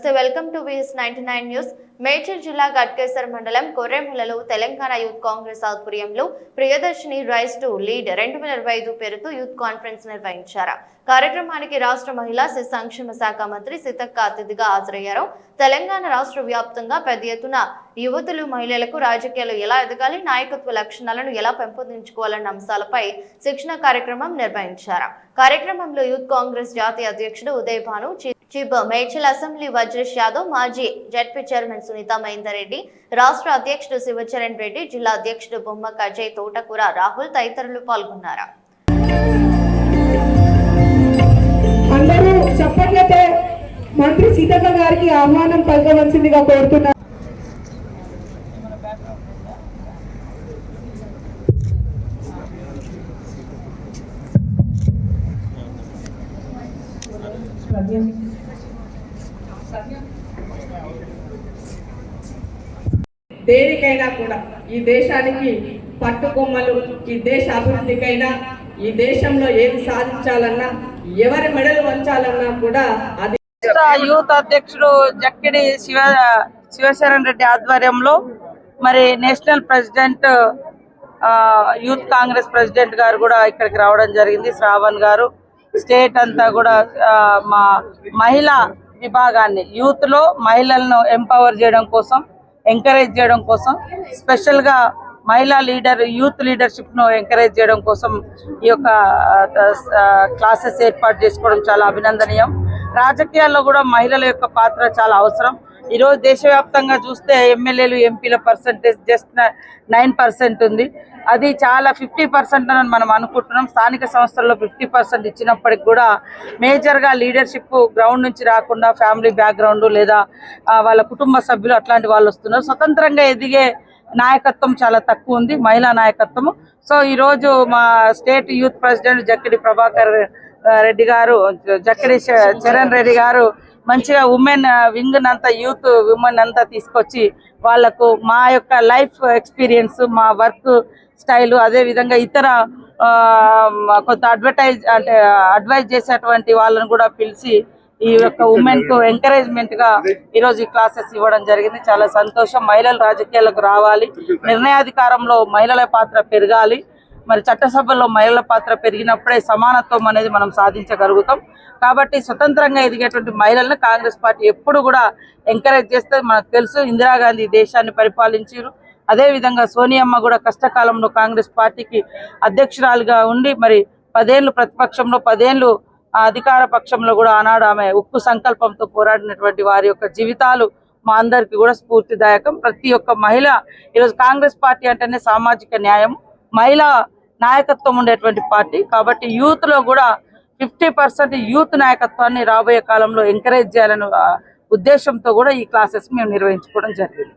Welcome to VS ninety nine news. Medchal జిల్లా గట్కేసర్ మండలం కొర్రెములలో Telangana youth Congress ఆధ్వర్యంలో ప్రియదర్శిని రైస్ టు లీడ్ రెండు వేల ఇరవై ఐదు పేరుతో యూత్ కాన్ఫరెన్స్ నిర్వహించారు. కార్యక్రమానికి రాష్ట్ర మహిళా శిశు సంక్షేమ శాఖ మంత్రి సీతక్క అతిథిగా హాజరయ్యారు. తెలంగాణ రాష్ట్ర వ్యాప్తంగా పెద్ద ఎత్తున యువతులు మహిళలకు రాజకీయాలు ఎలా ఎదగాలి నాయకత్వ లక్షణాలను ఎలా పెంపొందించుకోవాలన్న అంశాలపై శిక్షణ కార్యక్రమం నిర్వహించారు. కార్యక్రమంలో యూత్ కాంగ్రెస్ జాతీయ అధ్యక్షుడు ఉదయ్ భాను చి- చిబ్ మేడ్చల్ అసెంబ్లీ వజ్రేష్ యాదవ్ మాజీ జడ్పీ చైర్మన్ సునీత మహేందర్ రెడ్డి రాష్ట్ర అధ్యక్షుడు శివచరణ్ రెడ్డి జిల్లా అధ్యక్షుడు బొమ్మక అజయ్ తోటకూర రాహుల్ తదితరులు పాల్గొన్నారు. అందరూ చప్పట్లతో మంత్రి సీతక్క గారికి ఆహ్వానం పలకవలసిందిగా కోరుతున్నారు దేనికైనా కూడా ఈ దేశానికి పట్టుకొమ్మలు ఈ దేశ అభివృద్ధికైనా ఈ దేశంలో ఏది సాధించాలన్నా ఎవరి మెడలు వంచాలన్నా కూడా అది యూత్ అధ్యక్షుడు జక్కిడి శివ శివశరణ్ రెడ్డి ఆధ్వర్యంలో మరి national president youth Congress president గారు కూడా ఇక్కడికి రావడం జరిగింది. శ్రావణ్ గారు స్టేట్ అంతా కూడా మా మహిళా విభాగాన్ని యూత్లో మహిళలను ఎంపవర్ చేయడం కోసం ఎంకరేజ్ చేయడం కోసం స్పెషల్గా మహిళా లీడర్ యూత్ లీడర్షిప్ను ఎంకరేజ్ చేయడం కోసం ఈ యొక్క క్లాసెస్ ఏర్పాటు చేసుకోవడం చాలా అభినందనీయం. రాజకీయాల్లో కూడా మహిళల యొక్క పాత్ర చాలా అవసరం. ఈరోజు దేశవ్యాప్తంగా చూస్తే ఎమ్మెల్యేలు ఎంపీల పర్సంటేజ్ జస్ట్ నైన్ పర్సెంట్ ఉంది. అది చాలా ఫిఫ్టీ పర్సెంట్ అని మనం అనుకుంటున్నాం. స్థానిక సంస్థల్లో ఫిఫ్టీ పర్సెంట్ ఇచ్చినప్పటికి కూడా మేజర్గా లీడర్షిప్ గ్రౌండ్ నుంచి రాకుండా ఫ్యామిలీ బ్యాక్గ్రౌండ్ లేదా వాళ్ళ కుటుంబ సభ్యులు అట్లాంటి వాళ్ళు వస్తున్నారు. స్వతంత్రంగా ఎదిగే నాయకత్వం చాలా తక్కువ ఉంది మహిళా నాయకత్వము. సో ఈరోజు మా state youth president Jakkidi Prabhakar Reddy గారు జక్కిడి చరణ్ రెడ్డి గారు మంచిగా ఉమెన్ వింగ్ అంతా యూత్ ఉమెన్ అంతా తీసుకొచ్చి వాళ్ళకు మా యొక్క లైఫ్ ఎక్స్పీరియన్స్ మా వర్క్ స్టైల్ అదే విధంగా ఇతర ఆ, కొంత అడ్వర్టైజ్ అంటే అడ్వైజ్ చేసేటువంటి వాళ్ళని కూడా పిలిచి ఈ యొక్క ఉమెన్కు ఎంకరేజ్మెంట్గా ఈ రోజు ఈ క్లాసెస్ ఇవ్వడం జరిగింది. చాలా సంతోషం. మహిళలు రాజకీయాలకు రావాలి. నిర్ణయాధికారంలో మహిళల పాత్ర పెరగాలి. మరి చట్టసభలో మహిళల పాత్ర పెరిగినప్పుడే సమానత్వం అనేది మనం సాధించగలుగుతాం. కాబట్టి స్వతంత్రంగా ఎదిగేటువంటి మహిళలను కాంగ్రెస్ పార్టీ ఎప్పుడు కూడా ఎంకరేజ్ చేస్తే మనకు తెలుసు ఇందిరాగాంధీ దేశాన్ని పరిపాలించారు. అదే విధంగా సోనియమ్మ కూడా కష్టకాలంలో కాంగ్రెస్ పార్టీకి అధ్యక్షురాలుగా ఉండి మరి పదేళ్ళు ప్రతిపక్షంలో పదేళ్ళు అధికార పక్షంలో కూడా ఆనాడు ఆమె ఉక్కు సంకల్పంతో పోరాడినటువంటి వారి యొక్క జీవితాలు మా అందరికి కూడా స్ఫూర్తిదాయకం. ప్రతి ఒక్క మహిళ ఈరోజు కాంగ్రెస్ పార్టీ అంటేనే సామాజిక న్యాయం. మహిళా నాయకత్వం ఉండేటువంటి పార్టీ. కాబట్టి యూత్లో కూడా ఫిఫ్టీ పర్సెంట్ యూత్ నాయకత్వాన్ని రాబోయే కాలంలో ఎంకరేజ్ చేయాలనే ఉద్దేశంతో కూడా ఈ క్లాసెస్ మేము నిర్వహించుకోవడం జరిగింది.